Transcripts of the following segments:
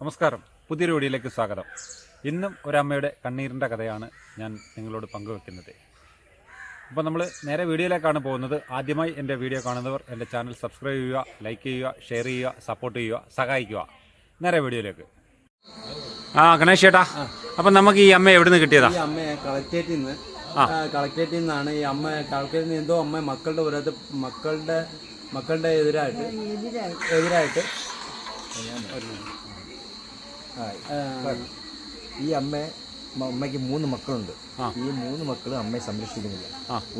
നമസ്കാരം. പുതിയൊരു വീഡിയോയിലേക്ക് സ്വാഗതം. ഇന്നും ഒരമ്മയുടെ കണ്ണീരിന്റെ കഥയാണ് ഞാൻ നിങ്ങളോട് പങ്കുവെക്കുന്നത്. അപ്പോൾ നമ്മൾ നേരെ വീഡിയോയിലേക്കാണ് പോകുന്നത്. ആദ്യമായി എന്റെ വീഡിയോ കാണുന്നവർ എന്റെ ചാനൽ സബ്സ്ക്രൈബ് ചെയ്യുക ലൈക്ക് ചെയ്യുക ഷെയർ ചെയ്യുക സപ്പോർട്ട് ചെയ്യുക സഹായിക്കുക. നേരെ വീഡിയോയിലേക്ക്. ആ ഗണേഷ് ചേട്ടാ. അപ്പം നമുക്ക് ഈ അമ്മ എവിടെ നിന്ന് കിട്ടിയതാ അമ്മ കളക്ടറേറ്റിൽ നിന്ന്. കളക്ടറേറ്റിൽ നിന്നാണ് ഈ അമ്മ കളക്ടറേറ്റിൽ നിന്ന് എന്തോ അമ്മ മക്കളുടെ ഓരോരുത്തർ മക്കളുടെ മക്കളുടെ എതിരായിട്ട്. എതിരായിട്ട്. ഈ അമ്മ അമ്മയ്ക്ക് മൂന്ന് മക്കളുണ്ട്. ഈ മൂന്ന് മക്കളും അമ്മയെ സംരക്ഷിക്കുന്നില്ല.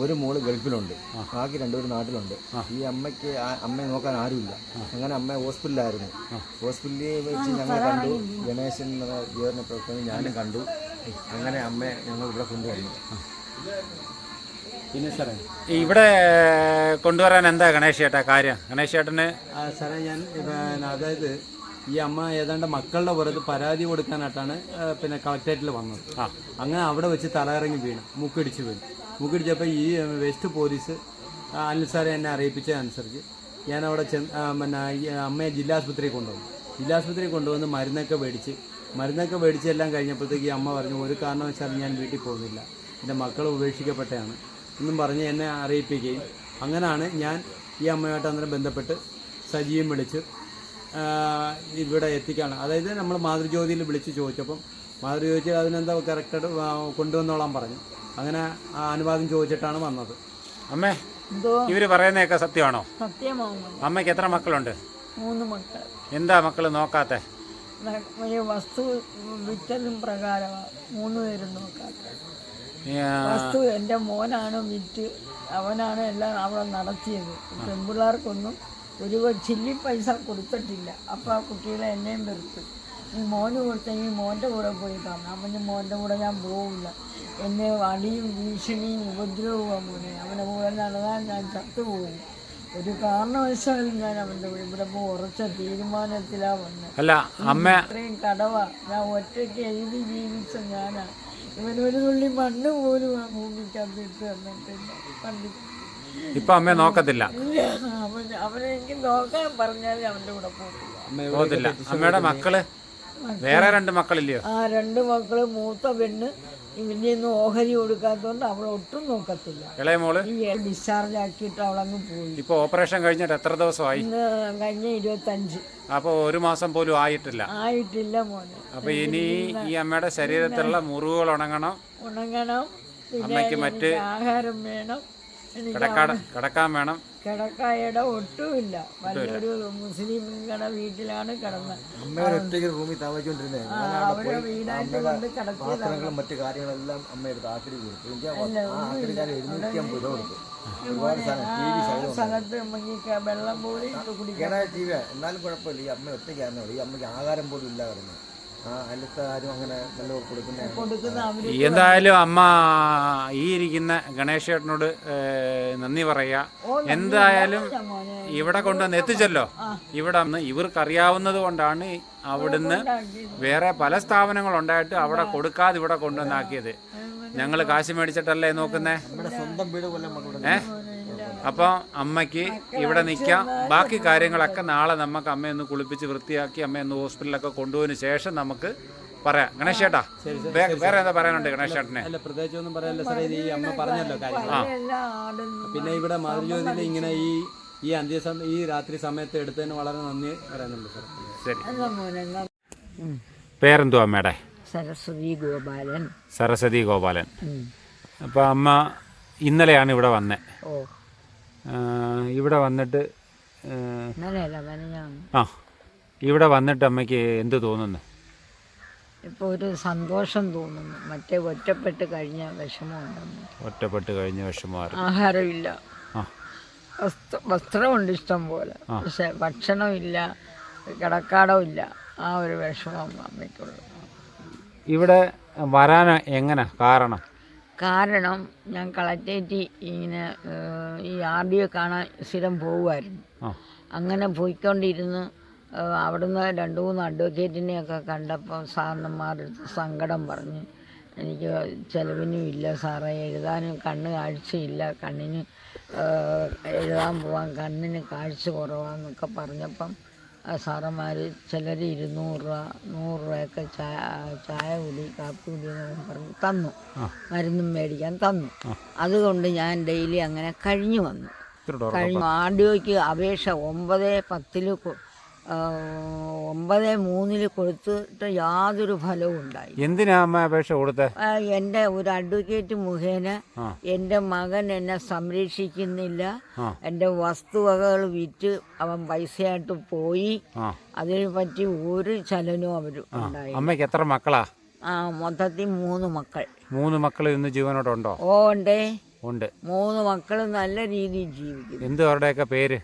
ഒരു മോൾ ഗൾഫിലുണ്ട്. ബാക്കി രണ്ടുപേരും നാട്ടിലുണ്ട്. ഈ അമ്മയ്ക്ക് അമ്മയെ നോക്കാൻ ആരുമില്ല. അങ്ങനെ അമ്മ ഹോസ്പിറ്റലിലായിരുന്നു. ഹോസ്പിറ്റലിൽ വെച്ച് ഞങ്ങൾ കണ്ടു. ഗണേശൻ ജീവനെ പ്രവർത്തനം ഞാനും കണ്ടു. അങ്ങനെ അമ്മയെ ഞങ്ങൾ ഇവിടെ കൊണ്ടുവന്നു. പിന്നെ സാറേ ഇവിടെ കൊണ്ടുവരാൻ എന്താ ഗണേഷ് ചേട്ടാ കാര്യം? ഗണേഷ് ചേട്ടന് സാറേ ഞാൻ അതായത് ഈ അമ്മ ഏതാണ്ട് മക്കളുടെ പുറത്ത് പരാതി കൊടുക്കാനായിട്ടാണ് പിന്നെ കളക്ടറേറ്റിൽ വന്നത്. അങ്ങനെ അവിടെ വെച്ച് തലയിറങ്ങി വീണ് മുക്കിടിച്ച് വീണു. മൂക്കിടിച്ചപ്പോൾ ഈ വെസ്റ്റ് പോലീസ് അനുസാരം അനിൽ സാറെ എന്നെ അറിയിപ്പിച്ചതനുസരിച്ച് ഞാൻ അവിടെ ചെന്ന് പിന്നെ അമ്മയെ ജില്ലാസ്പത്രിയിൽ കൊണ്ടുവന്നു. ജില്ലാസ്പത്രിയിൽ കൊണ്ടുവന്ന് മരുന്നൊക്കെ മേടിച്ച് മരുന്നൊക്കെ മേടിച്ച് എല്ലാം കഴിഞ്ഞപ്പോഴത്തേക്ക് ഈ അമ്മ പറഞ്ഞു ഒരു കാരണവശാലും ഞാൻ വീട്ടിൽ പോകുന്നില്ല. എന്റെ മക്കൾ ഉപേക്ഷിക്കപ്പെട്ടതാണ്. എന്നും പറഞ്ഞ് എന്നെ അറിയിപ്പിക്കുകയും അങ്ങനെയാണ് ഞാൻ ഈ അമ്മയുമായിട്ട് അന്നേരം ബന്ധപ്പെട്ട് സജീവം വിളിച്ച് ഇവിടെ എത്തിക്കാണ്. അതായത് നമ്മൾ മാതൃജ്യോതിയിൽ വിളിച്ച് ചോദിച്ചപ്പം മാതൃജ്യോതി അതിനെന്താ കറക്റ്റ് കൊണ്ടുവന്നോളാൻ പറഞ്ഞു. അങ്ങനെ ആ അനുവാദം ചോദിച്ചിട്ടാണ് വന്നത്. അമ്മേ എന്തോ? ഇവർ പറയുന്നതൊക്കെ സത്യമാണോ? അമ്മയ്ക്ക് എത്ര മക്കളുണ്ട്? മൂന്ന് മക്കൾ. എന്താ മക്കൾ നോക്കാത്തെ? വസ്തു വിറ്റതും പ്രകാരമാണ് മൂന്ന് പേരും നോക്കാത്ത. വസ്തു എന്റെ മോനാണ് വിറ്റ് അവനാണ് എല്ലാം അവിടെ നടത്തിയത്. പെൺപിള്ളേർക്കൊന്നും ഒരു ചില്ലി പൈസ കൊടുത്തിട്ടില്ല. അപ്പോൾ ആ കുട്ടികളെ എന്നെയും വെറുത്തു. ഈ മോന് കൊടുത്തെങ്കിൽ മോന്റെ കൂടെ പോയി കാണാം അവന്റെ മോന്റെ കൂടെ ഞാൻ പോവില്ല. എന്നെ അടിയും ഭീഷണിയും ഉപദ്രവവും മോനെ. അവന്റെ കൂടെ നടന്നാൽ ഞാൻ ചത്തുപോകും ഒരു കാരണവശാലും ഞാൻ അവന്റെ ഇവിടെ ഉറച്ച തീരുമാനത്തിലാണ് വന്നത്. അല്ല അമ്മ. ഇത്രയും കടവാ ഞാൻ ഒറ്റയ്ക്ക് എഴുതി ജീവിച്ച ഞാനാ. ഇവനൊരു തുള്ളി മണ്ണ് പോലും ആ ഭൂമിക്കകത്ത് ഇട്ട് തന്നിട്ടില്ല. പണ്ട് ഇപ്പൊ അമ്മയെ നോക്കത്തില്ല. അവനെനിക്ക് നോക്കാൻ പറഞ്ഞാൽ അവന്റെ കൂടെ പോകത്തില്ല. അമ്മയുടെ മക്കൾ വേറെ രണ്ട് മക്കളില്ലയോ? ആ രണ്ട് മക്കൾ മൂത്ത പെണ്ണ് ഇവന്റെ ഒന്നും ഓഹരി കൊടുക്കാത്തതുകൊണ്ട് അവൾ ഒട്ടും നോക്കത്തില്ല. ഇളയ മോൾ? ഈ ഡിസ്ചാർജ് ആക്കിയിട്ട് അവളങ്ങ് പോയി. ഇപ്പൊ ഓപ്പറേഷൻ കഴിഞ്ഞിട്ട് എത്ര ദിവസമായി? ഇന്ന് കഴിഞ്ഞ ഇരുപത്തഞ്ച്. അപ്പൊ ഒരു മാസം പോലും ആയിട്ടില്ല. ആയിട്ടില്ല മോനെ. അപ്പൊ ഇനി ഈ അമ്മയുടെ ശരീരത്തിലുള്ള മുറിവുകൾ ഉണങ്ങണം. ഉണങ്ങണം. പിന്നെ അമ്മയ്ക്ക് മറ്റ് എനിക്ക് ആഹാരം വേണം. കിടക്കാട കിടക്കാൻ വേണം. കിടക്കായുടെ ഒട്ടുമില്ല. വലിയൊരു മുസ്ലിം കട വീട്ടിലാണ് കിടന്നത് റൂമിൽ താമസിച്ചോണ്ടിരുന്നത് അവിടെ അവരെ വീടായിട്ട് അമ്മയുടെ കൊണ്ട് പാത്രങ്ങളും മറ്റു കാര്യങ്ങളെല്ലാം അമ്മ എടുത്ത് ആക്രി കൊടുത്തു. സ്ഥലത്ത് വെള്ളം പോലും വി എന്നാലും കുഴപ്പമില്ല. ഈ അമ്മ ഒറ്റയ്ക്കായിരുന്നു ഈ അമ്മയ്ക്ക് ആഹാരം പോലും ഇല്ല എന്തായാലും അമ്മ ഈ ഇരിക്കുന്ന ഗണേശ് ചേട്ടനോട് നന്ദി പറയാ. എന്തായാലും ഇവിടെ കൊണ്ടുവന്ന് എത്തിച്ചല്ലോ. ഇവിടെ ഇവർക്കറിയാവുന്നത് കൊണ്ടാണ് അവിടുന്ന് വേറെ പല സ്ഥാപനങ്ങളുണ്ടായിട്ട് അവിടെ കൊടുക്കാതെ ഇവിടെ കൊണ്ടുവന്നാക്കിയത്. ഞങ്ങൾ കാശ് മേടിച്ചിട്ടല്ലേ നോക്കുന്നേ? നമ്മുടെ അപ്പോൾ അമ്മയ്ക്ക് ഇവിടെ നിൽക്കാം. ബാക്കി കാര്യങ്ങളൊക്കെ നാളെ നമുക്ക് അമ്മയൊന്ന് കുളിപ്പിച്ച് വൃത്തിയാക്കി അമ്മയൊന്ന് ഹോസ്പിറ്റലിലൊക്കെ കൊണ്ടുപോയതിന് ശേഷം നമുക്ക് പറയാം. ഗണേശ് ചേട്ടാ വേറെ എന്താ പറയാനുണ്ട് ഗണേശ് ചേട്ടനെ? അല്ല പ്രത്യേകിച്ച് ഒന്നും പറയാനില്ല സാറേ ഇത് ഈ അമ്മ പറഞ്ഞല്ലോ കാര്യം പിന്നെ ഇവിടെ മാതൃജ്യോതിയിൽ ഇങ്ങനെ ഈ ഈ അന്ത്യസം ഈ രാത്രി സമയത്ത് എടുത്തതിന് വളരെ നന്ദി പറയുന്നുണ്ട് സാർ ശരി. പേരെന്തുവാ അമ്മയുടെ? സരസ്വതി ഗോപാലൻ. സരസ്വതി ഗോപാലൻ. അപ്പൊ അപ്പോൾ അമ്മ ഇന്നലെയാണ് ഇവിടെ വന്നേ. ഓ. ഇവിടെ വന്നിട്ട് ആ, ഇവിടെ വന്നിട്ട് അമ്മയ്ക്ക് എന്ത് തോന്നുന്നു? ഇപ്പോൾ ഒരു സന്തോഷം തോന്നുന്നു. മറ്റേ ഒറ്റപ്പെട്ട് കഴിഞ്ഞ വിഷമമുണ്ടെന്ന് ഒറ്റപ്പെട്ട് കഴിഞ്ഞ വിഷമം ആഹാരമില്ല. വസ്ത്ര വസ്ത്രമുണ്ട് ഇഷ്ടം പോലെ. പക്ഷെ ഭക്ഷണമില്ല കിടക്കാടമില്ല ആ ഒരു വിഷമം അമ്മയ്ക്കുള്ളു. ഇവിടെ വരാൻ എങ്ങനെ കാരണം? കാരണം ഞാൻ കളക്ടറേറ്റ് ഇങ്ങനെ ഈ ആർ ഡി ഒ കാണാൻ സ്ഥിരം പോകുമായിരുന്നു അങ്ങനെ പോയിക്കൊണ്ടിരുന്ന് അവിടുന്ന് രണ്ട് മൂന്ന് അഡ്വക്കേറ്റിനെയൊക്കെ കണ്ടപ്പോൾ സാറിനന്മാരുടെ സങ്കടം പറഞ്ഞ് എനിക്ക് ചിലവിനും ഇല്ല സാറേ എഴുതാനും കണ്ണ് കാഴ്ചയില്ല കണ്ണിന് എഴുതാൻ പോവാൻ കണ്ണിന് കാഴ്ച കുറവാന്നൊക്കെ പറഞ്ഞപ്പം സാറന്മാർ ചിലർ ഇരുന്നൂറ് രൂപ നൂറ് രൂപയൊക്കെ ചായ ചായ കുടി കാപ്പി കുടി എന്നൊക്കെ പറഞ്ഞ് തന്നു. മരുന്നും മേടിക്കാൻ തന്നു. അതുകൊണ്ട് ഞാൻ ഡെയിലി അങ്ങനെ കഴിഞ്ഞു വന്നു. കഴിഞ്ഞു. ആർഡിയോയ്ക്ക് അപേക്ഷ ഒമ്പത് പത്തിൽ ഒമ്പത് മൂന്നിൽ കൊടുത്തിട്ട് യാതൊരു ഫലവും ഉണ്ടായി എന്തിനാ അമ്മ അപേക്ഷ കൊടുത്ത? എന്റെ എന്റെ ഒരു അഡ്വക്കേറ്റ് മുഖേന എന്റെ എന്റെ മകൻ എന്നെ സംരക്ഷിക്കുന്നില്ല. എന്റെ എന്റെ വസ്തുവകകൾ വിറ്റ് അവൻ പൈസയായിട്ട് പോയി. അതിനെ പറ്റി ഒരു ചലനവും അവർ ഉണ്ടായി അമ്മയ്ക്ക് എത്ര മക്കളാ? ആ മൊത്തത്തിൽ മൂന്ന് മക്കൾ. മൂന്ന് മക്കൾ ഇന്ന് ജീവനോടുണ്ടോ ഓ ഉണ്ടേ. ഉണ്ട്. മൂന്ന് മക്കൾ നല്ല രീതിയിൽ ജീവിക്കും എന്ത് അവരുടെയൊക്കെ പേര്?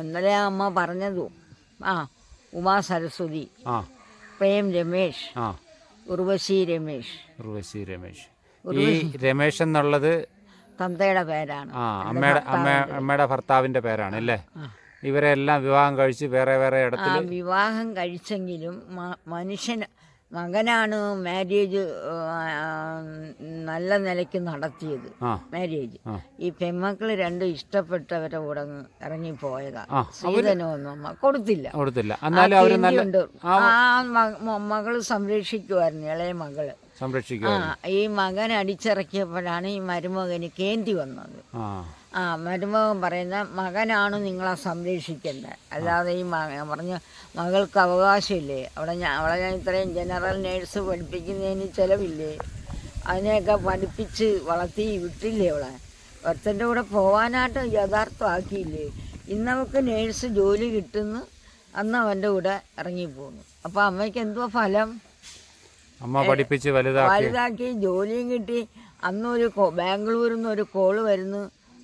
ഇന്നലെ അമ്മ പറഞ്ഞതു. ആ ഉമാ സരസ്വതി ആ. പ്രേം രമേശ് ആ. ഉർവശി രമേശ്. ഉർവശി രമേശ്. ഈ രമേശ് എന്നുള്ളത് തന്തയുടെ പേരാണ്. ആ അമ്മയുടെ അമ്മ അമ്മയുടെ ഭർത്താവിന്റെ പേരാണ് അല്ലേ? ഇവരെല്ലാം വിവാഹം കഴിച്ച് വേറെ വേറെ ഇടത്തിൽ വിവാഹം കഴിച്ചെങ്കിലും മനുഷ്യൻ മനുഷ്യന് മകനാണ് മാരേജ് നല്ല നിലയ്ക്ക് നടത്തിയത് മാരേജ് ഈ പെമ്മക്കൾ രണ്ടും ഇഷ്ടപ്പെട്ടവരെ കൂടെ ഇറങ്ങി പോയതാണ് കൊടുത്തില്ല. കൊടുത്തില്ല. ആ മകൾ സംരക്ഷിക്കുമായിരുന്നു ഇളയ മകൾ. സംരക്ഷിക്കുക ഈ മകൻ അടിച്ചിറക്കിയപ്പോഴാണ് ഈ മരുമകന് കേന്തി വന്നത്. ആ മരുമകൻ പറയുന്ന മകനാണ് നിങ്ങളെ സംരക്ഷിക്കേണ്ടത്. അല്ലാതെ ഈ മക പറഞ്ഞ മകൾക്ക് അവകാശമില്ലേ? അവിടെ ഞാൻ അവിടെ ഞാൻ ഇത്രയും ജനറൽ നേഴ്സ് പഠിപ്പിക്കുന്നതിന് ചിലവില്ലേ? അതിനെയൊക്കെ പഠിപ്പിച്ച് വളർത്തി വിട്ടില്ലേ അവളെ? ഒരുത്തന്റെ കൂടെ പോകാനായിട്ട് യഥാർത്ഥമാക്കിയില്ലേ? ഇന്നവൾക്ക് നേഴ്സ് ജോലി കിട്ടുന്നു അന്ന് അവന്റെ കൂടെ ഇറങ്ങിപ്പോന്നു. അപ്പോൾ അമ്മയ്ക്ക് എന്തോ ഫലം? അമ്മ പഠിപ്പിച്ച് വലുതാക്കി. വലുതാക്കി ജോലിയും കിട്ടി. അന്നൊരു ബാംഗ്ലൂരിൽ നിന്ന് ഒരു കോൾ വരുന്നു.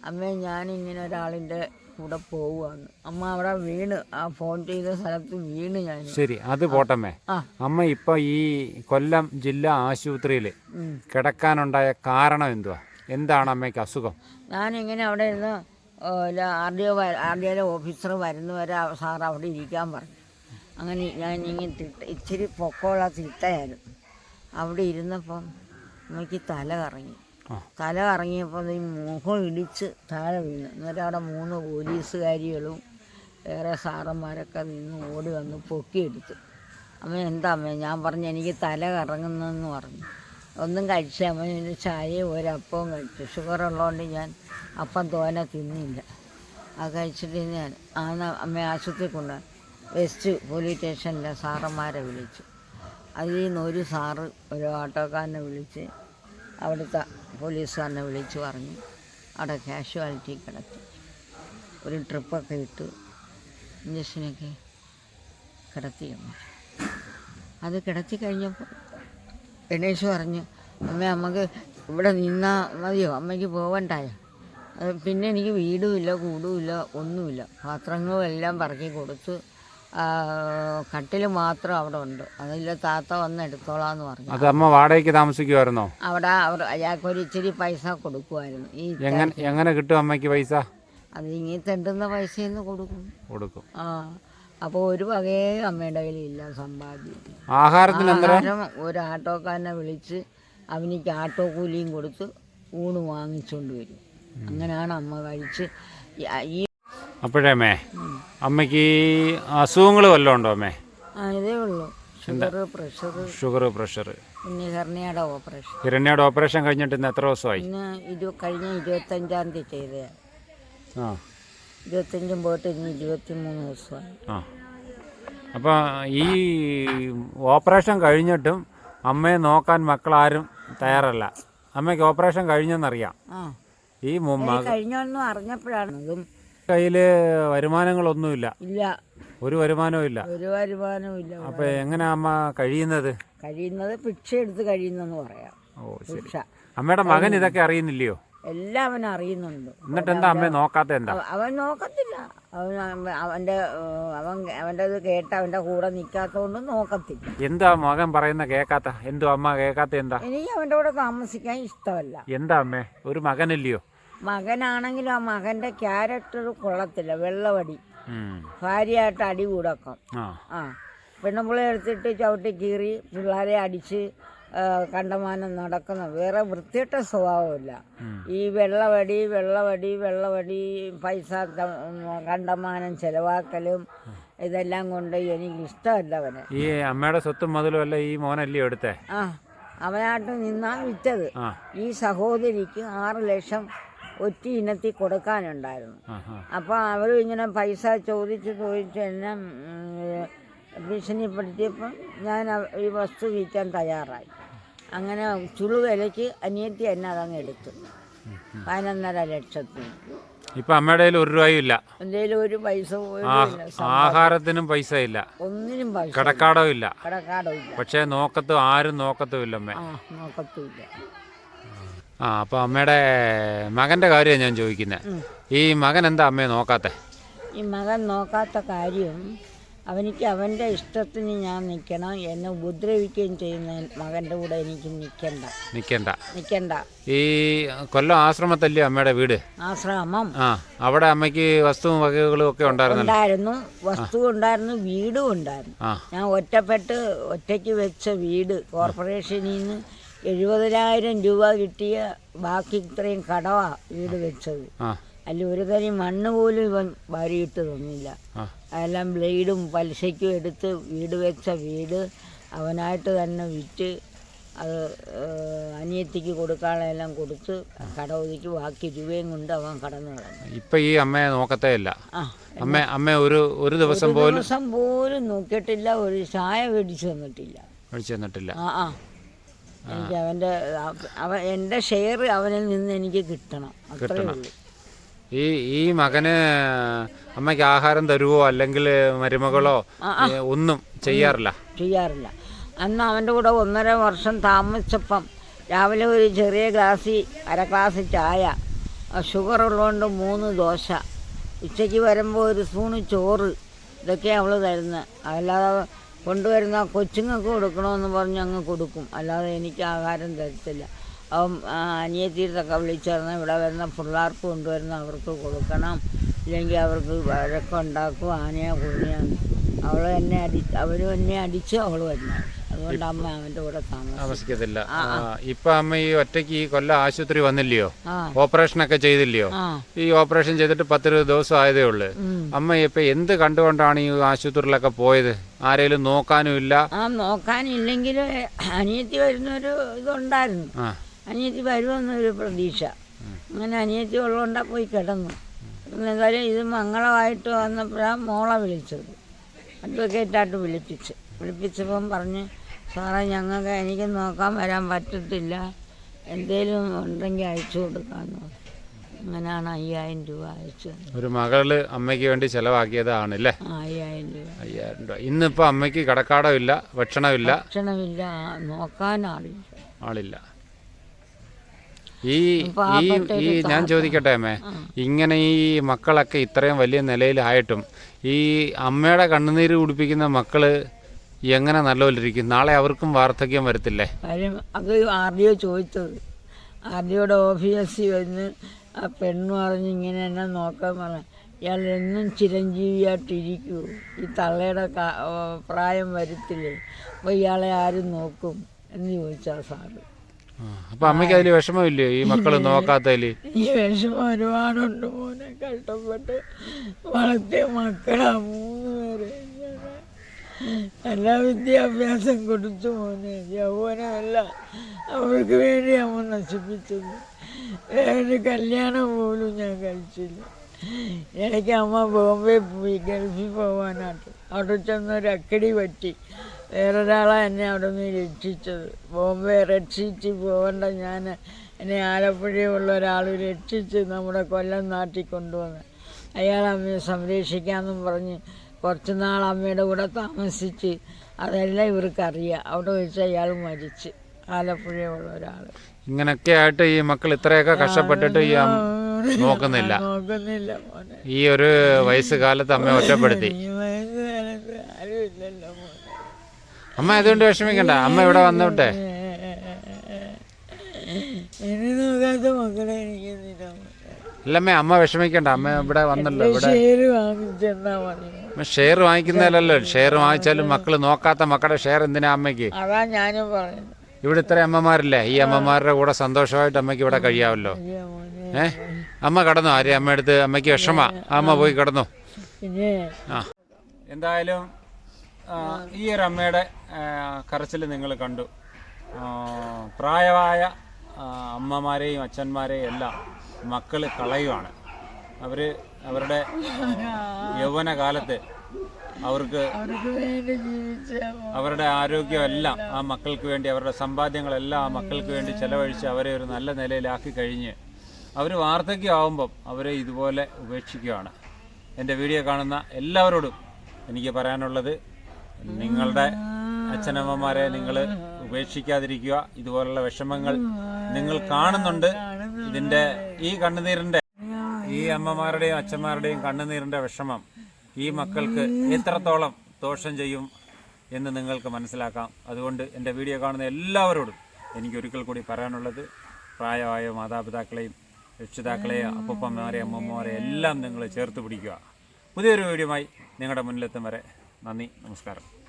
അമ്മേ ഞാനിങ്ങനെ ഒരാളിന്റെ കൂടെ പോവുകയാണ്. അമ്മ അവിടെ വീണ് ആ ഫോൺ ചെയ്ത സ്ഥലത്ത് വീണ് ഞാൻ. ശരി അത് പോട്ടമ്മേ. അമ്മ ഇപ്പൊ ഈ കൊല്ലം ജില്ലാ ആശുപത്രിയിൽ. കിടക്കാനുണ്ടായ കാരണം എന്തുവാ? എന്താണ് അമ്മയ്ക്ക് അസുഖം? ഞാനിങ്ങനെ അവിടെ ഇരുന്ന് R D O R D ഒയുടെ ഓഫീസർ വരുന്നവരെ സാർ അവിടെ ഇരിക്കാൻ പറഞ്ഞു. അങ്ങനെ ഞാൻ ഇങ്ങനെ തിട്ട ഇച്ചിരി പൊക്കമുള്ള തിട്ടയായിരുന്നു. അവിടെ ഇരുന്നപ്പം അമ്മയ്ക്ക് തല കറങ്ങി. തല കറങ്ങിയപ്പോൾ ഈ മുഖം ഇടിച്ച് താഴെ വീണ്. എന്നിട്ട് അവിടെ മൂന്ന് പോലീസുകാരികളും വേറെ സാറന്മാരൊക്കെ നിന്ന് ഓടി വന്ന് പൊക്കിയെടുത്തു. അമ്മ എന്താ അമ്മ? ഞാൻ പറഞ്ഞു എനിക്ക് തല കറങ്ങുന്നെന്ന് പറഞ്ഞു. ഒന്നും കഴിച്ച അമ്മ എന്റെ ചായയും ഒരപ്പവും കഴിച്ചു. ഷുഗർ ഉള്ളതുകൊണ്ട് ഞാൻ അപ്പം തോനെ തിന്നില്ല. അത് കഴിച്ചിട്ട് ഞാൻ ആ അമ്മ ആശുപത്രി കൊണ്ട് വെസ്റ്റ് പോലീസ് സ്റ്റേഷനിലെ സാറന്മാരെ വിളിച്ചു. അതിൽ നിന്ന് ഒരു സാറ് ഒരു ഓട്ടോക്കാരനെ വിളിച്ച് അവിടുത്തെ പോലീസുകാരനെ വിളിച്ചു പറഞ്ഞു അവിടെ കാഷ്വാലിറ്റി കിടത്തി. ഒരു ട്രിപ്പൊക്കെ ഇട്ട് ഇഞ്ചക്ഷനൊക്കെ കിടത്തി അത് കിടത്തി കഴിഞ്ഞപ്പോൾ ഗണേഷ് പറഞ്ഞു അമ്മ അമ്മയ്ക്ക് ഇവിടെ നിന്നാൽ മതിയോ? അമ്മയ്ക്ക് പോവണ്ടായോ? പിന്നെ എനിക്ക് വീടുമില്ല കൂടുമില്ല ഒന്നുമില്ല. പാത്രങ്ങളും എല്ലാം പറക്കി കൊടുത്ത് കട്ടിൽ മാത്രം അവിടെ ഉണ്ട്. അതില്ല താത്ത വന്ന് എടുത്തോളാന്ന് പറഞ്ഞു. അത് അമ്മ വാടകയ്ക്ക് താമസിക്കുമായിരുന്നോ അവിടെ അവർ അയാൾക്ക് ഒരു ഇച്ചിരി പൈസ കൊടുക്കുമായിരുന്നു ഈ എങ്ങനെ എങ്ങനെ കിട്ടും അമ്മയ്ക്ക് പൈസ? അത് ഇങ്ങനെ തെണ്ടുന്ന പൈസയെന്ന് കൊടുക്കും. കൊടുക്കും. ആ അപ്പോൾ ഒരു വകയെ അമ്മയുടെ കയ്യിലില്ല സമ്പാദ്യം. ആഹാരത്തിന് ആഹാരം ഒരു ആട്ടോക്കാരനെ വിളിച്ച് അവനിക്ക് ആട്ടോ കൂലിയും കൊടുത്ത് ഊണ് വാങ്ങിച്ചുകൊണ്ട് വരും. അങ്ങനെയാണ് അമ്മ കഴിച്ച്. ഈ അപ്പോഴേ അമ്മേ അമ്മയ്ക്ക് അസുഖങ്ങൾ വല്ലതും ഉണ്ടോ അമ്മേ? ഇതേ ഉള്ളൂ. ഷുഗർ പ്രഷർ ഷുഗർ പ്രഷർ പിന്നെ ഹെർണിയുടെ ഓപ്പറേഷൻ ഹിരണ്യയുടെ ഓപ്പറേഷൻ കഴിഞ്ഞിട്ട് ഇന്ന് എത്ര ദിവസമായി? ഇന്ന് കഴിഞ്ഞ ഇരുപത്തഞ്ചാം തീയതി ചെയ്തേ ആ. ഇരുപത്തഞ്ചും പോയിട്ട് ഇന്ന് ഇരുപത്തി മൂന്ന് ദിവസമായി. ആ. അപ്പോൾ ഈ ഓപ്പറേഷൻ കഴിഞ്ഞിട്ടും അമ്മയെ നോക്കാൻ മക്കളാരും തയ്യാറല്ല. അമ്മയ്ക്ക് ഓപ്പറേഷൻ കഴിഞ്ഞെന്നറിയാം. ഈ മുമ്പ് ഇത് കഴിഞ്ഞൊന്നും അറിഞ്ഞപ്പോഴാണ് അതും കയ്യിൽ വരുമാനങ്ങളൊന്നുമില്ല. ഇല്ല. ഒരു വരുമാനവും ഇല്ല. ഒരു വരുമാനവും ഇല്ല. അപ്പൊ എങ്ങനെ അമ്മ കഴിയുന്നത്? കഴിയുന്നത് ഭിക്ഷ എടുത്ത് കഴിയുന്നെന്ന് പറയാം. ഓ ശരി. ഭിക്ഷ. അമ്മയുടെ മകൻ ഇതൊക്കെ അറിയുന്നില്ലയോ? എല്ലാം അവൻ അറിയുന്നുണ്ട്. എന്നിട്ട് എന്താ അമ്മയെ നോക്കാത്ത എന്താ? അവൻ നോക്കത്തില്ല. അവൻ അവന്റെ അവന്റെ അവൻ അവന്റെ ഇത് കേട്ട് അവന്റെ കൂടെ നിൽക്കാത്തതുകൊണ്ട് നോക്കത്തില്ല. എന്താ മകൻ പറയുന്ന കേക്കാത്ത? എന്തോ അമ്മ കേക്കാത്ത എന്താ? എനിക്ക് അവന്റെ കൂടെ താമസിക്കാൻ ഇഷ്ടമല്ല. എന്താ അമ്മേ? ഒരു മകനില്ലയോ? മകനാണെങ്കിലും ആ മകന്റെ ക്യാരക്ടർ കൊള്ളത്തില്ല വെള്ളവടി. ഭാര്യയായിട്ട് അടി കൂടക്കം. ആ. ആ. പെണ്ണുമ്പിളെ എടുത്തിട്ട് ചവിട്ടി കീറി പിള്ളേരെ അടിച്ച് കണ്ടമാനം നടക്കുന്നു വേറെ വൃത്തിയിട്ട സ്വഭാവമില്ല. ഈ വെള്ളവടി വെള്ളവടി വെള്ളവടി പൈസ കണ്ടമാനം ചെലവാക്കലും ഇതെല്ലാം കൊണ്ട് എനിക്ക് ഇഷ്ടമല്ല അവനെ. ഈ അമ്മയുടെ സ്വത്തും മുതലും അല്ല ഈ മോനല്ലേ എടുത്തേ? ആ. അവനായിട്ട് നിന്നാ വിറ്റത്. ഈ സഹോദരിക്ക് ആറ് ലക്ഷം ഒറ്റ ഇനത്തിൽ കൊടുക്കാനുണ്ടായിരുന്നു. അപ്പോൾ അവർ ഇങ്ങനെ പൈസ ചോദിച്ച് ചോദിച്ച് എന്നെ ഭീഷണിപ്പെടുത്തിയപ്പം ഞാൻ ഈ വസ്തു വിൽക്കാൻ തയ്യാറായി. അങ്ങനെ ചുളു വിലയ്ക്ക് അനിയത്തി എന്നെ അതങ്ങ് എടുത്തു. പതിനൊന്നര ലക്ഷത്തിന്. ഇപ്പൊ അമ്മയുടെ കയ്യിൽ ഒരു രൂപയും ഇല്ല. എന്തെങ്കിലും ഒരു പൈസ ആഹാരത്തിനും പൈസ ഇല്ല. ഒന്നിനും പൈസ കടക്കാടോ ഇല്ല. കടക്കാടോ ഇല്ല. പക്ഷേ നോക്കത്തും ആരും നോക്കത്തും അമ്മ. നോക്കത്തുമില്ല ആ അപ്പൊ അമ്മയുടെ മകന്റെ കാര്യമാണ് ഞാൻ ചോദിക്കുന്നത് ഈ മകൻ എന്താ അമ്മയെ നോക്കാത്തെ? ഈ മകൻ നോക്കാത്ത കാര്യം അവനിക്ക് അവന്റെ ഇഷ്ടത്തിന് ഞാൻ നിൽക്കണം എന്നെ ഉപദ്രവിക്കുകയും ചെയ്യുന്ന മകന്റെ കൂടെ എനിക്ക് നിൽക്കണ്ട നിക്കണ്ട. നിൽക്കണ്ട ഈ കൊല്ലം ആശ്രമത്തല്ലേ അമ്മയുടെ വീട്? ആശ്രമം. ആ അവിടെ അമ്മയ്ക്ക് വസ്തുവും വകകളും ഒക്കെ ഉണ്ടായിരുന്നു. ഉണ്ടായിരുന്നു വസ്തു ഉണ്ടായിരുന്നു വീടും ഉണ്ടായിരുന്നു. ഞാൻ ഒറ്റപ്പെട്ട് ഒറ്റയ്ക്ക് വെച്ച വീട് കോർപ്പറേഷനിൽ നിന്ന് എഴുപതിനായിരം രൂപ കിട്ടിയ ബാക്കി ഇത്രയും കടവാ വീട് വെച്ചത്. അല്ല ഒരു തരി മണ്ണ് പോലും ഇവൻ വാരിയിട്ട് തന്നില്ല. അതെല്ലാം ബ്ലേഡും പലിശയ്ക്കും എടുത്ത് വീട് വെച്ച വീട് അവനായിട്ട് തന്നെ വിറ്റ് അത് അനിയത്തിക്ക് കൊടുക്കാനെല്ലാം കൊടുത്ത് കടവതിക്ക് ബാക്കി രൂപയും കൊണ്ട് അവൻ കടന്നു ഇപ്പൊ ഈ അമ്മയെ നോക്കത്തേ ഇല്ല. അമ്മ അമ്മ ഒരു ഒരു ദിവസം പോലും ദിവസം പോലും നോക്കിയിട്ടില്ല ഒരു ചായ മേടിച്ചു തന്നിട്ടില്ല. മേടിച്ചു തന്നിട്ടില്ല. ആ ആ. എനിക്ക് അവന്റെ അവ എന്റെ ഷെയർ അവനിൽ നിന്ന് എനിക്ക് കിട്ടണം. കിട്ടണം. ഉള്ളൂ. ഈ ഈ മകന് അമ്മയ്ക്ക് ആഹാരം തരുവോ അല്ലെങ്കിൽ മരുമകളോ ഏ, ഒന്നും ചെയ്യാറില്ല? ചെയ്യാറില്ല. അന്ന് അവന്റെ കൂടെ ഒന്നര വർഷം താമസിച്ചപ്പം രാവിലെ ഒരു ചെറിയ ഗ്ലാസ്സിൽ അര ഗ്ലാസ് ചായ ഷുഗർ ഉള്ളതുകൊണ്ട് മൂന്ന് ദോശ. ഉച്ചയ്ക്ക് വരുമ്പോൾ ഒരു സ്പൂണ് ചോറ്. ഇതൊക്കെയാണ് അവൾ തരുന്നത് അല്ലാതെ കൊണ്ടുവരുന്ന കൊച്ചുങ്ങൾക്ക് കൊടുക്കണമെന്ന് പറഞ്ഞ് അങ്ങ് കൊടുക്കും. അല്ലാതെ എനിക്ക് ആഹാരം തരത്തില്ല. അപ്പം അനിയത്തീരത്തൊക്കെ വിളിച്ചേർന്ന് ഇവിടെ വരുന്ന പിള്ളേർക്ക് കൊണ്ടുവരുന്ന അവർക്ക് കൊടുക്കണം. ഇല്ലെങ്കിൽ അവർക്ക് വഴക്കുണ്ടാക്കും ആനയോ കുഞ്ഞിയാണ് അവൾ തന്നെ അടി അവർ എന്നെ അടിച്ച് അവൾ വന്നു അതുകൊണ്ട് അമ്മ അവന്റെ കൂടെ താമസം താമസിക്കത്തില്ല. ഇപ്പൊ അമ്മ ഈ ഒറ്റയ്ക്ക് ഈ കൊല്ലം ആശുപത്രി വന്നില്ലയോ? ഓപ്പറേഷൻ ഒക്കെ ചെയ്തില്ലയോ? ഈ ഓപ്പറേഷൻ ചെയ്തിട്ട് പത്തിരുപത് ദിവസം ആയതേ ഉള്ളു. അമ്മ ഇപ്പൊ എന്ത് കണ്ടുകൊണ്ടാണ് ഈ ആശുപത്രിയിലൊക്കെ പോയത്? ആരെങ്കിലും നോക്കാനും ഇല്ല? ആ നോക്കാനില്ലെങ്കിൽ അനിയത്തി വരുന്നൊരു ഇതുണ്ടായിരുന്നു. അനിയത്തി വരുമെന്നൊരു പ്രതീക്ഷ. അങ്ങനെ അനിയത്തി ഉള്ളതുകൊണ്ടാ പോയി കിടന്നു. എന്തായാലും ഇത് മംഗളമായിട്ട് വന്നപ്പോഴാണ് മോളെ വിളിച്ചത്. അഡ്വക്കേറ്റായിട്ട് വിളിപ്പിച്ച്. വിളിപ്പിച്ചപ്പം പറഞ്ഞ് സാറേ ഞങ്ങൾക്ക് എനിക്ക് നോക്കാൻ വരാൻ പറ്റത്തില്ല. എന്തേലും ഉണ്ടെങ്കിൽ അയച്ചു കൊടുക്കാമെന്ന് പറഞ്ഞു. അങ്ങനെയാണ് അയ്യായിരം രൂപ അയച്ചു തന്നത്. ഒരു മകൾ അമ്മയ്ക്ക് വേണ്ടി ചെലവാക്കിയതാണ് അല്ലേ അയ്യായിരം രൂപ. അയ്യായിരം രൂപ. ഇന്നിപ്പോ അമ്മയ്ക്ക് കടക്കാടമില്ല ഭക്ഷണമില്ല. ഭക്ഷണമില്ല. നോക്കാൻ ആളില്ല. ഈ ഈ പാവപ്പെട്ട ഈ ഞാൻ ചോദിക്കട്ടെ അമ്മേ? ഇങ്ങനെ ഈ മക്കളൊക്കെ ഇത്രയും വലിയ നിലയിലായിട്ടും ഈ അമ്മയുടെ കണ്ണുനീര് കുടിപ്പിക്കുന്ന മക്കൾ എങ്ങനെ നല്ലപോലിരിക്കും നാളെ അവർക്കും വാർദ്ധക്യം വരത്തില്ലേ? കാര്യം അത് ആർ ഡി ഒ ചോദിച്ചത്. ആർ ഡി ഒയുടെ ഓഫീസിൽ വന്ന് ആ പെണ്ണ് പറഞ്ഞ് ഇങ്ങനെ എന്നെ നോക്കാൻ പറഞ്ഞു. ഇയാൾ എന്നും ചിരഞ്ജീവിയായിട്ടിരിക്കൂ ഈ തള്ളയുടെ പ്രായം വരത്തില്ലേ? അപ്പോൾ ഇയാളെ ആരും നോക്കും? എന്ന് ചോദിച്ചാ സാറ്. അപ്പൊ അമ്മയ്ക്ക് അതിൽ വിഷമമില്ലയോ ഈ മക്കൾ നോക്കാത്തതിൽ? ഈ വിഷമം ഒരുപാടുണ്ട് മോനെ. കഷ്ടപ്പെട്ട് വളർത്തിയ മക്കളാ മൂന്ന് പേര് എല്ലാ വിദ്യാഭ്യാസം കൊടുത്തു മോനെ യൗവനമല്ല. അവൾക്ക് വേണ്ടി അമ്മ നശിപ്പിച്ചത്. വേറെ കല്യാണം പോലും ഞാൻ കഴിച്ചില്ല. എനിക്ക് അമ്മ ബോംബെ പോയി ഗൾഫിൽ പോകാനായിട്ട് അവിടെ ചെന്നൊരു അക്കടി പറ്റി. വേറൊരാളാണ് എന്നെ അവിടെ നിന്ന് രക്ഷിച്ചത്. ബോംബെ രക്ഷിച്ച് പോകേണ്ട ഞാൻ എന്നെ ആലപ്പുഴയുള്ള ഒരാൾ രക്ഷിച്ച് നമ്മുടെ കൊല്ലം നാട്ടിൽ കൊണ്ടുവന്ന്. അയാൾ അമ്മയെ സംരക്ഷിക്കാമെന്നും പറഞ്ഞ് കുറച്ച് നാൾ അമ്മയുടെ കൂടെ താമസിച്ച് അതെല്ലാം ഇവർക്കറിയാം. അവിടെ വെച്ച് അയാൾ മരിച്ച്. ആലപ്പുഴയുള്ള ഒരാൾ. ഇങ്ങനൊക്കെ ആയിട്ട് ഈ മക്കൾ ഇത്രയൊക്കെ കഷ്ടപ്പെട്ടിട്ട് ഈ നോക്കുന്നില്ല. നോക്കുന്നില്ല മോനെ. ഈ ഒരു വയസ്സുകാലത്ത് അമ്മ ഒറ്റപ്പെടുത്തി. ഈ വയസ്സുകാലത്ത് ആരുമില്ലല്ലോ മോനെ. അമ്മ അതുകൊണ്ട് വിഷമിക്കണ്ട. അമ്മ ഇവിടെ വന്നോട്ടെ. എന്നെ നോക്കാത്ത മക്കളെ എനിക്കുന്നില്ല അല്ലമ്മേ അമ്മ വിഷമിക്കണ്ട. അമ്മ ഇവിടെ വന്നല്ലോ ഇവിടെ. വാങ്ങിച്ചെന്നാ മതി. ഷെയർ വാങ്ങിക്കുന്നതിലല്ലോ ഷെയർ വാങ്ങിച്ചാലും മക്കൾ നോക്കാത്ത മക്കളുടെ ഷെയർ എന്തിനാ അമ്മയ്ക്ക്? അതാ ഞാനും പറയുന്നത്. ഇവിടെ ഇത്ര അമ്മമാരില്ലേ? ഈ അമ്മമാരുടെ കൂടെ സന്തോഷമായിട്ട് അമ്മയ്ക്ക് ഇവിടെ കഴിയാമല്ലോ ഏ? അമ്മ കടന്നു? ആരെ അമ്മ എടുത്ത് അമ്മയ്ക്ക് വിഷമ. അമ്മ പോയി കിടന്നു? ആ. എന്തായാലും ഈ ഒരു അമ്മയുടെ കരച്ചിൽ നിങ്ങൾ കണ്ടു. പ്രായമായ അമ്മമാരെയും അച്ഛന്മാരെയും എല്ലാം മക്കൾ കളയുവാണ്. അവർ അവരുടെ യൗവന കാലത്ത് അവർക്ക് അവരുടെ ആരോഗ്യമെല്ലാം ആ മക്കൾക്ക് വേണ്ടി അവരുടെ സമ്പാദ്യങ്ങളെല്ലാം ആ മക്കൾക്ക് വേണ്ടി ചെലവഴിച്ച് അവരെ ഒരു നല്ല നിലയിലാക്കി കഴിഞ്ഞ് അവർ വാർദ്ധക്യമാവുമ്പം അവരെ ഇതുപോലെ ഉപേക്ഷിക്കുകയാണ്. എന്റെ വീഡിയോ കാണുന്ന എല്ലാവരോടും എനിക്ക് പറയാനുള്ളത് നിങ്ങളുടെ അച്ഛനമ്മമാരെ നിങ്ങൾ ഉപേക്ഷിക്കാതിരിക്കുക. ഇതുപോലുള്ള വിഷമങ്ങൾ നിങ്ങൾ കാണുന്നുണ്ട്. ഇതിന്റെ ഈ കണ്ണുനീരിന്റെ ഈ അമ്മമാരുടെയും അച്ഛന്മാരുടെയും കണ്ണുനീരിന്റെ വിഷമം ഈ മക്കൾക്ക് എത്രത്തോളം ദോഷം ചെയ്യും എന്ന് നിങ്ങൾക്ക് മനസ്സിലാക്കാം. അതുകൊണ്ട് എന്റെ വീഡിയോ കാണുന്ന എല്ലാവരോടും എനിക്ക് ഒരിക്കൽ കൂടി പറയാനുള്ളത് പ്രായമായ മാതാപിതാക്കളെയും രക്ഷിതാക്കളെയും അപ്പൂപ്പന്മാരെയും അമ്മമ്മമാരെയും എല്ലാം നിങ്ങൾ ചേർത്ത് പിടിക്കുക. പുതിയൊരു വീഡിയോയുമായി നിങ്ങളുടെ മുന്നിലെത്തും വരെ നന്ദി നമസ്കാരം.